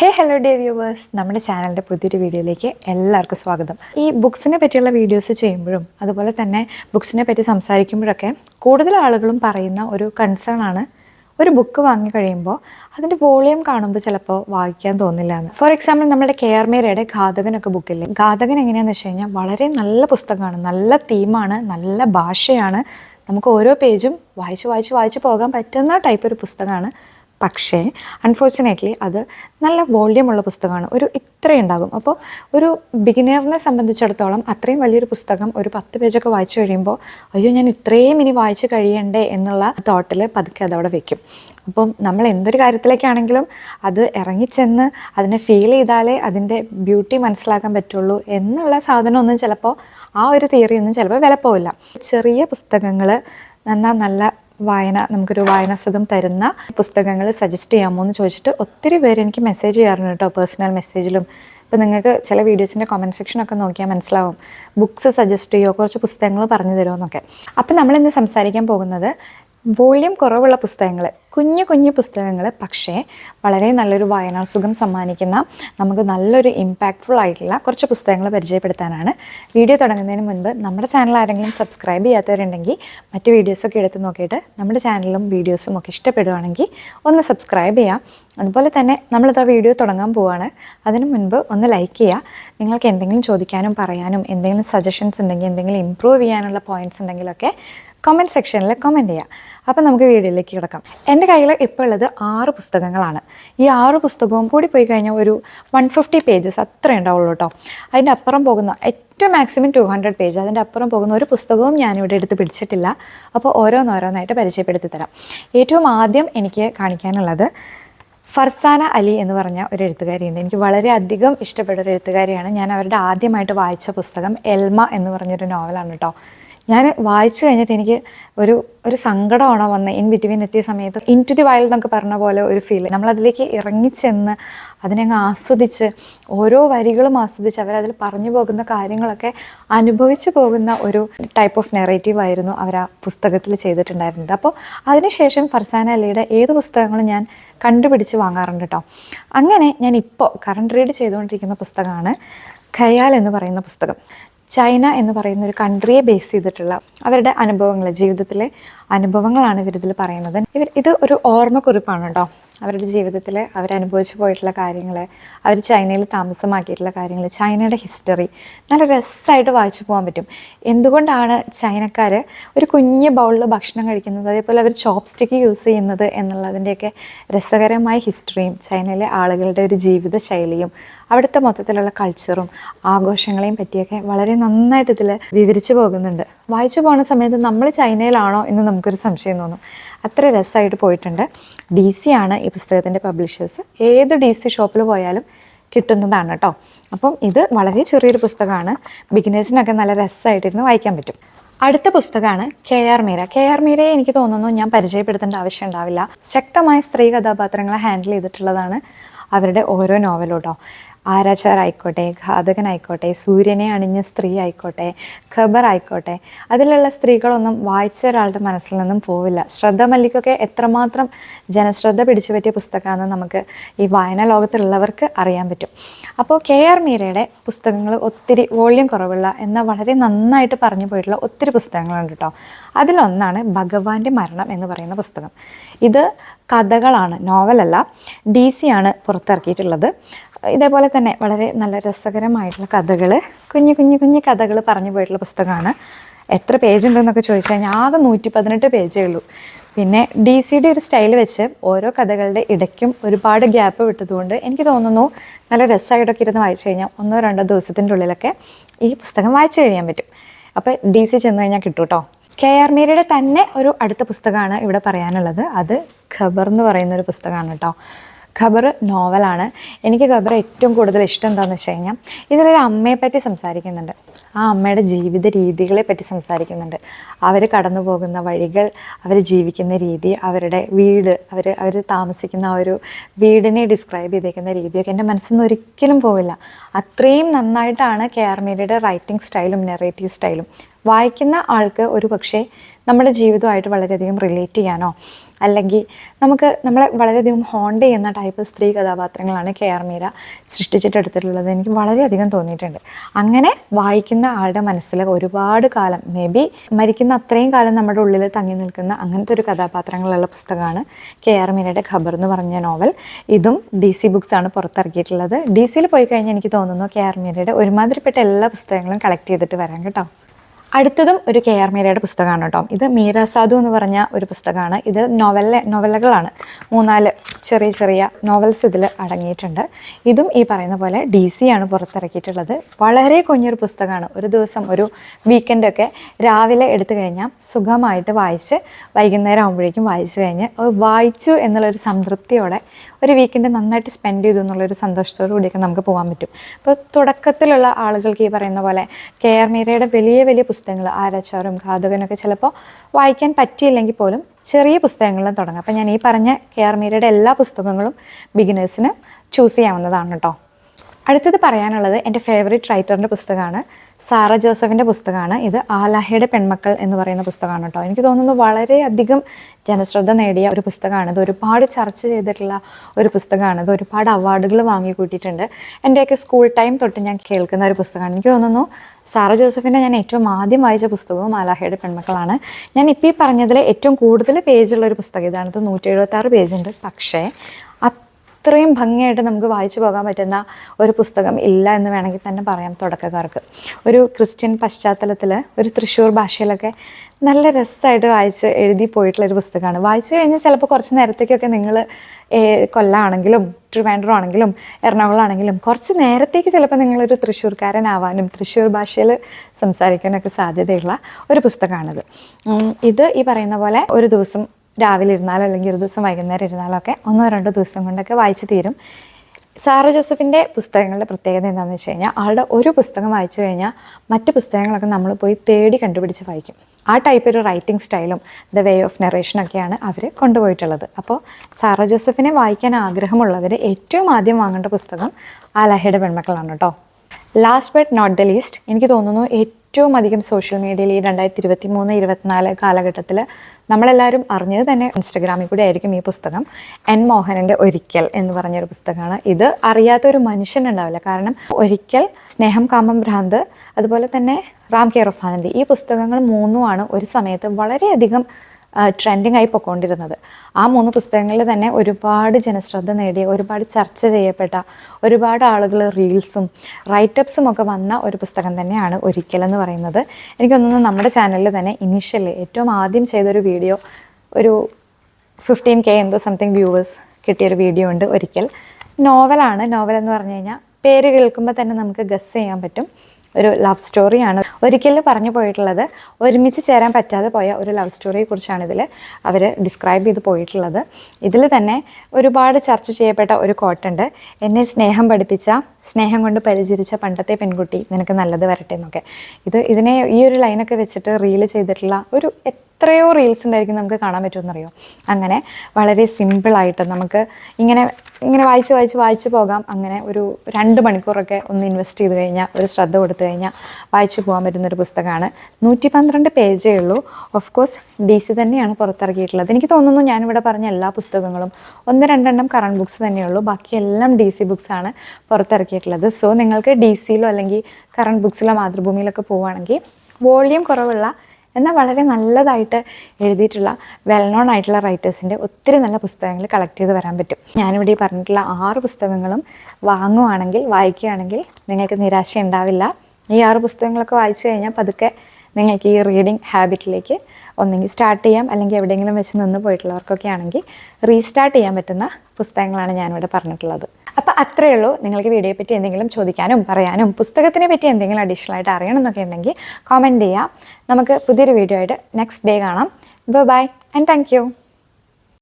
ഹേ hello day viewers നമ്മുടെ ചാനലിന്റെ പുതിയൊരു വീഡിയോയിലേക്ക് എല്ലാവർക്കും സ്വാഗതം. ഈ ബുക്സിനെ പറ്റിയുള്ള വീഡിയോസ് ചെയ്യുമ്പോഴും അതുപോലെ തന്നെ ബുക്സിനെ പറ്റി സംസാരിക്കുമ്പോഴൊക്കെ കൂടുതൽ ആളുകളും പറയുന്ന ഒരു കൺസേൺ ആണ് ഒരു ബുക്ക് വാങ്ങി കഴിയുമ്പോൾ അതിന്റെ വോളിയം കാണുമ്പോൾ ചിലപ്പോൾ വായിക്കാൻ തോന്നില്ല എന്ന് ഫോർ എക്സാമ്പിൾ നമ്മുടെ കെ ആർ മേരയുടെ ഘാതകനൊക്കെ ബുക്കില്ലേ ഘാതകൻ എങ്ങനെയാണെന്ന് വെച്ച് കഴിഞ്ഞാൽ വളരെ നല്ല പുസ്തകമാണ് നല്ല തീമാണ് നല്ല ഭാഷയാണ്. നമുക്ക് ഓരോ പേജും വായിച്ച് വായിച്ച് വായിച്ച് പോകാൻ പറ്റുന്ന ടൈപ്പ് ഒരു പുസ്തകമാണ്. പക്ഷേ അൺഫോർച്ചുനേറ്റ്ലി അത് നല്ല വോള്യമുള്ള പുസ്തകമാണ്. ഒരു ഇത്രയുണ്ടാകും അപ്പോൾ ഒരു ബിഗിനറിനെ സംബന്ധിച്ചിടത്തോളം അത്രയും വലിയൊരു പുസ്തകം ഒരു പത്ത് പേജൊക്കെ വായിച്ചു കഴിയുമ്പോൾ അയ്യോ ഞാൻ ഇത്രയും ഇനി വായിച്ചു കഴിയണ്ടേ എന്നുള്ള തോട്ടിൽ പതുക്കെ അതവിടെ വെക്കും. അപ്പം നമ്മൾ എന്തൊരു കാര്യത്തിലേക്കാണെങ്കിലും അത് ഇറങ്ങിച്ചെന്ന് അതിനെ ഫീൽ ചെയ്താലേ അതിന്റെ ബ്യൂട്ടി മനസ്സിലാക്കാൻ പറ്റുള്ളൂ എന്നുള്ള സാധനമൊന്നും ചിലപ്പോൾ ആ ഒരു തിയറി ഒന്നും ചിലപ്പോൾ വിലപ്പോവില്ല. ചെറിയ പുസ്തകങ്ങൾ നന്നാ നല്ല വായന നമുക്കൊരു വായന സുഖം തരുന്ന പുസ്തകങ്ങൾ സജസ്റ്റ് ചെയ്യാമോ എന്ന് ചോദിച്ചിട്ട് ഒത്തിരി പേര് എനിക്ക് മെസ്സേജ് ചെയ്യാറുണ്ട് കേട്ടോ പേഴ്സണൽ മെസ്സേജിലും ഇപ്പം നിങ്ങൾക്ക് ചില വീഡിയോസിന്റെ കമന്റ് സെക്ഷനൊക്കെ നോക്കിയാൽ മനസ്സിലാവും. ബുക്ക്സ് സജസ്റ്റ് ചെയ്യുമോ കുറച്ച് പുസ്തകങ്ങൾ പറഞ്ഞു തരുമോ എന്നൊക്കെ. അപ്പം നമ്മളിന്ന് സംസാരിക്കാൻ പോകുന്നത് വോള്യം കുറവുള്ള പുസ്തകങ്ങൾ കുഞ്ഞു കുഞ്ഞു പുസ്തകങ്ങൾ പക്ഷേ വളരെ നല്ലൊരു വായനാ സുഖം സമ്മാനിക്കുന്ന നമുക്ക് നല്ലൊരു ഇമ്പാക്റ്റ്ഫുൾ ആയിട്ടുള്ള കുറച്ച് പുസ്തകങ്ങൾ പരിചയപ്പെടുത്താനാണ്. വീഡിയോ തുടങ്ങുന്നതിന് മുൻപ് നമ്മുടെ ചാനൽ ആരെങ്കിലും സബ്സ്ക്രൈബ് ചെയ്യാത്തവരുണ്ടെങ്കിൽ മറ്റ് വീഡിയോസൊക്കെ എടുത്ത് നോക്കിയിട്ട് നമ്മുടെ ചാനലും വീഡിയോസും ഒക്കെ ഇഷ്ടപ്പെടുവാണെങ്കിൽ ഒന്ന് സബ്സ്ക്രൈബ് ചെയ്യാം. അതുപോലെ തന്നെ നമ്മളിത് വീഡിയോ തുടങ്ങാൻ പോവുകയാണ് അതിന് മുൻപ് ഒന്ന് ലൈക്ക് ചെയ്യുക നിങ്ങൾക്ക് എന്തെങ്കിലും ചോദിക്കാനും പറയാനും എന്തെങ്കിലും സജഷൻസ് ഉണ്ടെങ്കിൽ എന്തെങ്കിലും ഇമ്പ്രൂവ് ചെയ്യാനുള്ള പോയിന്റ്സ് ഉണ്ടെങ്കിലൊക്കെ കമന്റ് സെക്ഷനിൽ കമന്റ് ചെയ്യാം. അപ്പം നമുക്ക് വീഡിയോയിലേക്ക് കിടക്കാം. എന്റെ കയ്യിൽ ഇപ്പോൾ ഉള്ളത് ആറ് പുസ്തകങ്ങളാണ്. ഈ ആറ് പുസ്തകവും കൂടി പോയി കഴിഞ്ഞാൽ ഒരു വൺ ഫിഫ്റ്റി പേജസ് അത്രേ ഉണ്ടാവുള്ളൂ കേട്ടോ അതിന്റെ അപ്പുറം പോകുന്ന ഏറ്റവും മാക്സിമം ടു ഹൺഡ്രഡ് പേജ് അതിന്റെ അപ്പുറം പോകുന്ന ഒരു പുസ്തകവും ഞാനിവിടെ എടുത്ത് പിടിച്ചിട്ടില്ല. അപ്പോൾ ഓരോന്നോരോന്നായിട്ട് പരിചയപ്പെടുത്തി തരാം. ഏറ്റവും ആദ്യം എനിക്ക് കാണിക്കാനുള്ളത് ഫർസാന അലി എന്ന് പറഞ്ഞ ഒരു എഴുത്തുകാരിയുണ്ട്. എനിക്ക് വളരെയധികം ഇഷ്ടപ്പെട്ട ഒരു എഴുത്തുകാരിയാണ്. ഞാൻ അവരുടെ ആദ്യമായിട്ട് വായിച്ച പുസ്തകം എൽമ എന്ന് പറഞ്ഞൊരു നോവലാണ് കേട്ടോ ഞാൻ വായിച്ചു കഴിഞ്ഞിട്ട് എനിക്ക് ഒരു ഒരു സങ്കടമാണോ വന്നത് ഇൻ ബിറ്റ്വീൻ എത്തിയ സമയത്ത് ഇൻ ടു ദി വൈൽഡ് എന്നൊക്കെ പറഞ്ഞ പോലെ ഒരു ഫീൽ നമ്മളതിലേക്ക് ഇറങ്ങിച്ചെന്ന് അതിനെ അങ്ങ് ആസ്വദിച്ച് ഓരോ വരികളും ആസ്വദിച്ച് അവരതിൽ പറഞ്ഞു പോകുന്ന കാര്യങ്ങളൊക്കെ അനുഭവിച്ചു പോകുന്ന ഒരു ടൈപ്പ് ഓഫ് നെറേറ്റീവ് ആയിരുന്നു അവർ ആ പുസ്തകത്തിൽ ചെയ്തിട്ടുണ്ടായിരുന്നത്. അപ്പോൾ അതിനുശേഷം ഫർസാന അലിയുടെ ഏത് പുസ്തകങ്ങളും ഞാൻ കണ്ടുപിടിച്ച് വാങ്ങാറുണ്ട് കേട്ടോ അങ്ങനെ ഞാൻ ഇപ്പോൾ കറണ്ട് റീഡ് ചെയ്തുകൊണ്ടിരിക്കുന്ന പുസ്തകമാണ് ഖയാൽ എന്ന് പറയുന്ന പുസ്തകം. ചൈന എന്ന് പറയുന്ന ഒരു കൺട്രിയെ ബേസ് ചെയ്തിട്ടുള്ള അവരുടെ അനുഭവങ്ങൾ ജീവിതത്തിലെ അനുഭവങ്ങളാണ് ഇവരിതിൽ പറയുന്നത്. ഇവർ ഇത് ഒരു ഓർമ്മക്കുറിപ്പാണ് കേട്ടോ. അവരുടെ ജീവിതത്തിൽ അവരനുഭവിച്ചു പോയിട്ടുള്ള കാര്യങ്ങൾ അവർ ചൈനയിൽ താമസമാക്കിയിട്ടുള്ള കാര്യങ്ങൾ ചൈനയുടെ ഹിസ്റ്ററി നല്ല രസമായിട്ട് വായിച്ചു പോകാൻ പറ്റും. എന്തുകൊണ്ടാണ് ചൈനക്കാർ ഒരു കുഞ്ഞ് ബൗളിൽ ഭക്ഷണം കഴിക്കുന്നത് അതേപോലെ അവർ ചോപ്പ് സ്റ്റിക്ക് യൂസ് ചെയ്യുന്നത് എന്നുള്ളതിന്റെയൊക്കെ രസകരമായ ഹിസ്റ്ററിയും ചൈനയിലെ ആളുകളുടെ ഒരു ജീവിത ശൈലിയും അവിടുത്തെ മൊത്തത്തിലുള്ള കൾച്ചറും ആഘോഷങ്ങളെയും പറ്റിയൊക്കെ വളരെ നന്നായിട്ട് ഇതിൽ വിവരിച്ചു പോകുന്നുണ്ട്. വായിച്ചു പോകുന്ന സമയത്ത് നമ്മൾ ചൈനയിലാണോ എന്ന് നമുക്കൊരു സംശയം തോന്നും. അത്ര രസമായിട്ട് പോയിട്ടുണ്ട്. ഡി സി ആണ് ഈ പുസ്തകത്തിന്റെ പബ്ലിഷേഴ്സ് ഏത് ഡി സി ഷോപ്പിൽ പോയാലും കിട്ടുന്നതാണ് കേട്ടോ അപ്പം ഇത് വളരെ ചെറിയൊരു പുസ്തകമാണ്. ബിഗിനേഴ്സിനൊക്കെ നല്ല രസമായിട്ടിരുന്ന് വായിക്കാൻ പറ്റും. അടുത്ത പുസ്തകമാണ് K R Meera K R മീരയെ എനിക്ക് തോന്നുന്നു ഞാൻ പരിചയപ്പെടുത്തേണ്ട ആവശ്യം ഉണ്ടാവില്ല. ശക്തമായ സ്ത്രീ കഥാപാത്രങ്ങളെ ഹാൻഡിൽ ചെയ്തിട്ടുള്ളതാണ് അവരുടെ ഓരോ നോവലും കേട്ടോ ആരാച്ചാർ ആയിക്കോട്ടെ ഘാതകനായിക്കോട്ടെ സൂര്യനെ അണിഞ്ഞ സ്ത്രീ ആയിക്കോട്ടെ ഖബർ ആയിക്കോട്ടെ അതിലുള്ള സ്ത്രീകളൊന്നും വായിച്ച ഒരാളുടെ മനസ്സിൽ നിന്നും പോവില്ല. ശ്രദ്ധ മല്ലിക്കൊക്കെ എത്രമാത്രം ജനശ്രദ്ധ പിടിച്ചു പറ്റിയ പുസ്തകമാണെന്ന് നമുക്ക് ഈ വായന ലോകത്തുള്ളവർക്ക് അറിയാൻ പറ്റും. അപ്പോൾ കെ ആർ മീരയുടെ പുസ്തകങ്ങൾ ഒത്തിരി വോള്യം കുറവുള്ള എന്നാൽ വളരെ നന്നായിട്ട് പറഞ്ഞു പോയിട്ടുള്ള ഒത്തിരി പുസ്തകങ്ങളുണ്ട് കേട്ടോ അതിലൊന്നാണ് ഭഗവാന്റെ മരണം എന്ന് പറയുന്ന പുസ്തകം. ഇത് കഥകളാണ് നോവലല്ല. ഡി സി ആണ് പുറത്തിറക്കിയിട്ടുള്ളത്. ഇതേപോലെ തന്നെ വളരെ നല്ല രസകരമായിട്ടുള്ള കഥകൾ കുഞ്ഞു കുഞ്ഞു കുഞ്ഞു കഥകൾ പറഞ്ഞു പോയിട്ടുള്ള പുസ്തകമാണ്. എത്ര പേജ് ഉണ്ടെന്നൊക്കെ ചോദിച്ചു കഴിഞ്ഞാൽ ആകെ നൂറ്റി പതിനെട്ട് പേജേ ഉള്ളൂ. പിന്നെ ഡി സിയുടെ ഒരു സ്റ്റൈൽ വെച്ച് ഓരോ കഥകളുടെ ഇടയ്ക്കും ഒരുപാട് ഗ്യാപ്പ് വിട്ടതുകൊണ്ട് എനിക്ക് തോന്നുന്നു നല്ല രസമായിട്ടൊക്കെ ഇരുന്ന് വായിച്ചു കഴിഞ്ഞാൽ ഒന്നോ രണ്ടോ ദിവസത്തിന്റെ ഉള്ളിലൊക്കെ ഈ പുസ്തകം വായിച്ചു കഴിയാൻ പറ്റും. അപ്പോൾ ഡി സി ചെന്ന് കഴിഞ്ഞാൽ കിട്ടും കേട്ടോ കെ ആർ മീരയുടെ തന്നെ ഒരു അടുത്ത പുസ്തകമാണ് ഇവിടെ പറയാനുള്ളത്. അത് ഖബർ എന്ന് പറയുന്ന ഒരു പുസ്തകമാണ് കേട്ടോ. ഖബർ നോവലാണ് എനിക്ക് ഖബർ ഏറ്റവും കൂടുതൽ ഇഷ്ടം എന്താണെന്ന് വെച്ച് കഴിഞ്ഞാൽ ഇതിലൊരു അമ്മയെ പറ്റി സംസാരിക്കുന്നുണ്ട്. ആ അമ്മയുടെ ജീവിത രീതികളെ പറ്റി സംസാരിക്കുന്നുണ്ട്. അവർ കടന്നു പോകുന്ന വഴികൾ അവർ ജീവിക്കുന്ന രീതി അവരുടെ വീട് അവർ അവർ താമസിക്കുന്ന ആ ഒരു വീടിനെ ഡിസ്ക്രൈബ് ചെയ്തേക്കുന്ന രീതിയൊക്കെ എന്റെ മനസ്സിൽ നിന്ന് ഒരിക്കലും പോവില്ല. അത്രയും നന്നായിട്ടാണ് കെ ആർ മീരയുടെ റൈറ്റിംഗ് സ്റ്റൈലും നെറേറ്റീവ് സ്റ്റൈലും വായിക്കുന്ന ആൾക്ക് ഒരു പക്ഷേ നമ്മുടെ ജീവിതമായിട്ട് വളരെയധികം റിലേറ്റ് ചെയ്യാനോ അല്ലെങ്കിൽ നമുക്ക് നമ്മളെ വളരെയധികം ഹോണ്ട് ചെയ്യുന്ന ടൈപ്പ് സ്ത്രീ കഥാപാത്രങ്ങളാണ് കെ ആർ മീര സൃഷ്ടിച്ചിട്ടെടുത്തിട്ടുള്ളത്. എനിക്ക് വളരെയധികം തോന്നിയിട്ടുണ്ട്. അങ്ങനെ വായിക്കുന്ന ആളുടെ മനസ്സിൽ ഒരുപാട് കാലം മേ ബി മരിക്കുന്ന അത്രയും കാലം നമ്മുടെ ഉള്ളിൽ തങ്ങി നിൽക്കുന്ന അങ്ങനത്തെ ഒരു കഥാപാത്രങ്ങളുള്ള പുസ്തകമാണ് കെ ആർ മീരയുടെ ഖബർ എന്ന് പറഞ്ഞ നോവൽ. ഇതും ഡി സി ബുക്സ് ആണ് പുറത്തിറക്കിയിട്ടുള്ളത്. ഡി സിയിൽ പോയി കഴിഞ്ഞാൽ എനിക്ക് തോന്നുന്നു കെ ആർ മീരയുടെ ഒരുമാതിരിപ്പെട്ട എല്ലാ പുസ്തകങ്ങളും കളക്ട് ചെയ്തിട്ട് വരാം കേട്ടോ. അടുത്തതും ഒരു കെ ആർ മീരയുടെ പുസ്തകമാണ് കേട്ടോ. ഇത് മീര സാധു എന്ന് പറഞ്ഞ ഒരു പുസ്തകമാണ്. ഇത് നോവല നോവലുകളാണ്. മൂന്നാൽ ചെറിയ ചെറിയ നോവൽസ് ഇതിൽ അടങ്ങിയിട്ടുണ്ട്. ഇതും ഈ പറയുന്ന പോലെ ഡി സി ആണ് പുറത്തിറക്കിയിട്ടുള്ളത്. വളരെ കുഞ്ഞൊരു പുസ്തകമാണ്. ഒരു ദിവസം ഒരു വീക്കെൻഡൊക്കെ രാവിലെ എടുത്തു കഴിഞ്ഞാൽ സുഖമായിട്ട് വായിച്ച് വൈകുന്നേരം ആകുമ്പോഴേക്കും വായിച്ചു കഴിഞ്ഞ് വായിച്ചു എന്നുള്ളൊരു സംതൃപ്തിയോടെ ഒരു വീക്കെൻഡ് നന്നായിട്ട് സ്പെൻഡ് ചെയ്തു എന്നുള്ളൊരു സന്തോഷത്തോടു കൂടിയൊക്കെ നമുക്ക് പോകാൻ പറ്റും. അപ്പോൾ തുടക്കത്തിലുള്ള ആളുകൾക്ക് ഈ പറയുന്ന പോലെ കെ ആർ മീരയുടെ വലിയ വലിയ പുസ്തകങ്ങൾ ആരാച്ചാറും ഘാതകനൊക്കെ ചിലപ്പോൾ വായിക്കാൻ പറ്റിയില്ലെങ്കിൽ പോലും ചെറിയ പുസ്തകങ്ങളിലും തുടങ്ങാം. അപ്പോൾ ഞാൻ ഈ പറഞ്ഞ കെ ആർ മീരയുടെ എല്ലാ പുസ്തകങ്ങളും ബിഗിനേഴ്സിന് ചൂസ് ചെയ്യാവുന്നതാണ് കേട്ടോ അടുത്തത് പറയാനുള്ളത് എന്റെ ഫേവറേറ്റ് റൈറ്ററിന്റെ പുസ്തകമാണ് സാറ ജോസഫിന്റെ പുസ്തകമാണ്. ഇത് ആലാഹയുടെ പെൺമക്കൾ എന്ന് പറയുന്ന പുസ്തകമാണ് കേട്ടോ. എനിക്ക് തോന്നുന്നു വളരെയധികം ജനശ്രദ്ധ നേടിയ ഒരു പുസ്തകമാണ്. ഇത് ഒരുപാട് ചർച്ച ചെയ്തിട്ടുള്ള ഒരു പുസ്തകമാണ്. ഇത് ഒരുപാട് അവാർഡുകൾ വാങ്ങിക്കൂട്ടിയിട്ടുണ്ട് എന്റെയൊക്കെ സ്കൂൾ ടൈം തൊട്ട് ഞാൻ കേൾക്കുന്ന ഒരു പുസ്തകമാണ്. എനിക്ക് തോന്നുന്നു സാറ ജോസഫിന്റെ ഞാൻ ഏറ്റവും ആദ്യം വായിച്ച പുസ്തകവും ആലാഹയുടെ പെൺമക്കളാണ്. ഞാൻ ഇപ്പോൾ ഈ പറഞ്ഞതിൽ ഏറ്റവും കൂടുതൽ പേജുള്ള ഒരു പുസ്തകം ഇതാണ്. ഇത് നൂറ്റി എഴുപത്താറ് പേജുണ്ട് പക്ഷേ അത്രയും ഭംഗിയായിട്ട് നമുക്ക് വായിച്ചു പോകാൻ പറ്റുന്ന ഒരു പുസ്തകം ഇല്ല എന്ന് വേണമെങ്കിൽ തന്നെ പറയാം തുടക്കക്കാർക്ക്. ഒരു ക്രിസ്ത്യൻ പശ്ചാത്തലത്തിൽ ഒരു തൃശ്ശൂർ ഭാഷയിലൊക്കെ നല്ല രസമായിട്ട് വായിച്ച് എഴുതി പോയിട്ടുള്ള ഒരു പുസ്തകമാണ്. വായിച്ചു കഴിഞ്ഞാൽ ചിലപ്പോൾ കുറച്ച് നേരത്തേക്കൊക്കെ നിങ്ങൾ കൊല്ലാണെങ്കിലും ട്രിവാൻഡ്രം ആണെങ്കിലും എറണാകുളം ആണെങ്കിലും കുറച്ച് നേരത്തേക്ക് ചിലപ്പോൾ നിങ്ങളൊരു തൃശ്ശൂർക്കാരനാവാനും തൃശ്ശൂർ ഭാഷയിൽ സംസാരിക്കാനൊക്കെ സാധ്യതയുള്ള ഒരു പുസ്തകമാണിത്. ഇത് ഈ പറയുന്ന പോലെ ഒരു ദിവസം രാവിലെ ഇരുന്നാലോ അല്ലെങ്കിൽ ഒരു ദിവസം വൈകുന്നേരം ഇരുന്നാലോ ഒക്കെ ഒന്നോ രണ്ടോ ദിവസം കൊണ്ടൊക്കെ വായിച്ച് തീരും. സാറ ജോസഫിന്റെ പുസ്തകങ്ങളുടെ പ്രത്യേകത എന്താണെന്ന് വെച്ച് കഴിഞ്ഞാൽ ആളുടെ ഒരു പുസ്തകം വായിച്ചു കഴിഞ്ഞാൽ മറ്റ് പുസ്തകങ്ങളൊക്കെ നമ്മൾ പോയി തേടി കണ്ടുപിടിച്ച് വായിക്കും. ആ ടൈപ്പ് ഒരു റൈറ്റിംഗ് സ്റ്റൈലും ദ വേ ഓഫ് നെറേഷനൊക്കെയാണ് അവർ കൊണ്ടുപോയിട്ടുള്ളത്. അപ്പോൾ സാറ ജോസഫിനെ വായിക്കാൻ ആഗ്രഹമുള്ളവർ ഏറ്റവും ആദ്യം വാങ്ങേണ്ട പുസ്തകം ആ ലഹയുടെ പെൺമക്കളാണ് കേട്ടോ. Last but not the least എനിക്ക് തോന്നുന്നു ഏറ്റവും അധികം സോഷ്യൽ മീഡിയയിൽ ഈ രണ്ടായിരത്തി ഇരുപത്തി മൂന്ന് ഇരുപത്തിനാല് കാലഘട്ടത്തിൽ നമ്മളെല്ലാവരും അറിഞ്ഞത് തന്നെ ഇൻസ്റ്റഗ്രാമിൽ കൂടെ ആയിരിക്കും ഈ പുസ്തകം. എൻ മോഹനന്റെ ഒരിക്കൽ എന്ന് പറഞ്ഞൊരു പുസ്തകമാണ് ഇത്. അറിയാത്ത ഒരു മനുഷ്യനുണ്ടാവില്ല കാരണം ഒരിക്കൽ സ്നേഹം കാമം ഭ്രാന്ത് അതുപോലെ തന്നെ റാം കെയർ ഓഫ് ആനന്ദി ഈ പുസ്തകങ്ങൾ മൂന്നുമാണ് ഒരു സമയത്ത് വളരെയധികം ട്രെൻഡിങ് ആയി പൊയ്ക്കൊണ്ടിരുന്നത്. ആ മൂന്ന് പുസ്തകങ്ങളിൽ തന്നെ ഒരുപാട് ജനശ്രദ്ധ നേടിയ ഒരുപാട് ചർച്ച ചെയ്യപ്പെട്ട ഒരുപാട് ആളുകൾ റീൽസും റൈറ്റപ്സും ഒക്കെ വന്ന ഒരു പുസ്തകം തന്നെയാണ് ഒരിക്കലെന്ന് പറയുന്നത്. എനിക്കൊന്നും നമ്മുടെ ചാനലിൽ തന്നെ ഇനീഷ്യലി ഏറ്റവും ആദ്യം ചെയ്തൊരു വീഡിയോ ഒരു ഫിഫ്റ്റീൻ കെ എന്തോ സംതിങ് വ്യൂവേഴ്സ് കിട്ടിയൊരു വീഡിയോ ഉണ്ട് ഒരിക്കൽ. നോവലാണ് നോവൽ എന്ന് പറഞ്ഞു കഴിഞ്ഞാൽ പേര് കേൾക്കുമ്പോൾ തന്നെ നമുക്ക് ഗസ് ചെയ്യാൻ പറ്റും. ഒരു ലവ് സ്റ്റോറിയാണ് ഒരിക്കലും പറഞ്ഞു പോയിട്ടുള്ളത് ഒരുമിച്ച് ചേരാൻ പറ്റാതെ പോയ ഒരു ലവ് സ്റ്റോറിയെ കുറിച്ചാണ് ഇതിൽ അവർ ഡിസ്ക്രൈബ് ചെയ്ത് പോയിട്ടുള്ളത്. ഇതിൽ തന്നെ ഒരുപാട് ചർച്ച ചെയ്യപ്പെട്ട ഒരു കോട്ടുണ്ട് എന്നെ സ്നേഹം പഠിപ്പിച്ച സ്നേഹം കൊണ്ട് പരിചരിച്ച പണ്ടത്തെ പെൺകുട്ടി നിനക്ക് നല്ലത് വരട്ടെ എന്നൊക്കെ. ഇത് ഇതിനെ ഈ ഒരു ലൈനൊക്കെ വെച്ചിട്ട് റീൽ ചെയ്തിട്ടുള്ള ഒരു എത്രയോ റീൽസ് ഉണ്ടായിരിക്കും നമുക്ക് കാണാൻ പറ്റുമെന്നറിയോ? അങ്ങനെ വളരെ സിമ്പിളായിട്ട് നമുക്ക് ഇങ്ങനെ ഇങ്ങനെ വായിച്ച് വായിച്ച് വായിച്ച് പോകാം. അങ്ങനെ ഒരു രണ്ട് മണിക്കൂറൊക്കെ ഒന്ന് ഇൻവെസ്റ്റ് ചെയ്ത് കഴിഞ്ഞാൽ ഒരു ശ്രദ്ധ കൊടുത്തു കഴിഞ്ഞാൽ വായിച്ച് പോകാൻ പറ്റുന്നൊരു പുസ്തകമാണ്. നൂറ്റി പന്ത്രണ്ട് പേജേ ഉള്ളൂ. ഓഫ് കോഴ്സ് ഡി സി തന്നെയാണ് പുറത്തിറക്കിയിട്ടുള്ളത്. എനിക്ക് തോന്നുന്നു ഞാനിവിടെ പറഞ്ഞ എല്ലാ പുസ്തകങ്ങളും ഒന്ന് രണ്ടെണ്ണം കറണ്ട് ബുക്സ് തന്നെയുള്ളൂ ബാക്കിയെല്ലാം ഡി സി ബുക്സാണ് പുറത്തിറക്കിയിട്ടുള്ളത്. സോ നിങ്ങൾക്ക് ഡി സിയിലോ അല്ലെങ്കിൽ കറണ്ട് ബുക്സിലോ മാതൃഭൂമിയിലൊക്കെ പോവുകയാണെങ്കിൽ വോളിയം കുറവുള്ള എന്നാൽ വളരെ നല്ലതായിട്ട് എഴുതിയിട്ടുള്ള വെൽ നോൺ ആയിട്ടുള്ള റൈറ്റേഴ്സിന്റെ ഒത്തിരി നല്ല പുസ്തകങ്ങൾ കളക്ട് ചെയ്ത് വരാൻ പറ്റും. ഞാനിവിടെ പറഞ്ഞിട്ടുള്ള ആറ് പുസ്തകങ്ങളും വാങ്ങുവാണെങ്കിൽ വായിക്കുകയാണെങ്കിൽ നിങ്ങൾക്ക് നിരാശ ഉണ്ടാവില്ല. ഈ ആറ് പുസ്തകങ്ങളൊക്കെ വായിച്ചു കഴിഞ്ഞാൽ പതുക്കെ നിങ്ങൾക്ക് ഈ റീഡിങ് ഹാബിറ്റിലേക്ക് ഒന്നെങ്കിൽ സ്റ്റാർട്ട് ചെയ്യാം. അല്ലെങ്കിൽ എവിടെയെങ്കിലും വെച്ച് നിന്ന് പോയിട്ടുള്ളവർക്കൊക്കെ ആണെങ്കിൽ റീസ്റ്റാർട്ട് ചെയ്യാൻ പറ്റുന്ന പുസ്തകങ്ങളാണ് ഞാനിവിടെ പറഞ്ഞിട്ടുള്ളത്. അപ്പോൾ അത്രയേ ഉള്ളൂ. നിങ്ങൾക്ക് വീഡിയോയെ പറ്റി എന്തെങ്കിലും ചോദിക്കാനും പറയാനും പുസ്തകത്തിനെ പറ്റി എന്തെങ്കിലും അഡീഷണൽ ആയിട്ട് അറിയണം എന്നൊക്കെ ഉണ്ടെങ്കിൽ കോമെന്റ് ചെയ്യാം. നമുക്ക് പുതിയൊരു വീഡിയോ ആയിട്ട് നെക്സ്റ്റ് ഡേ കാണാം. Bye and thank you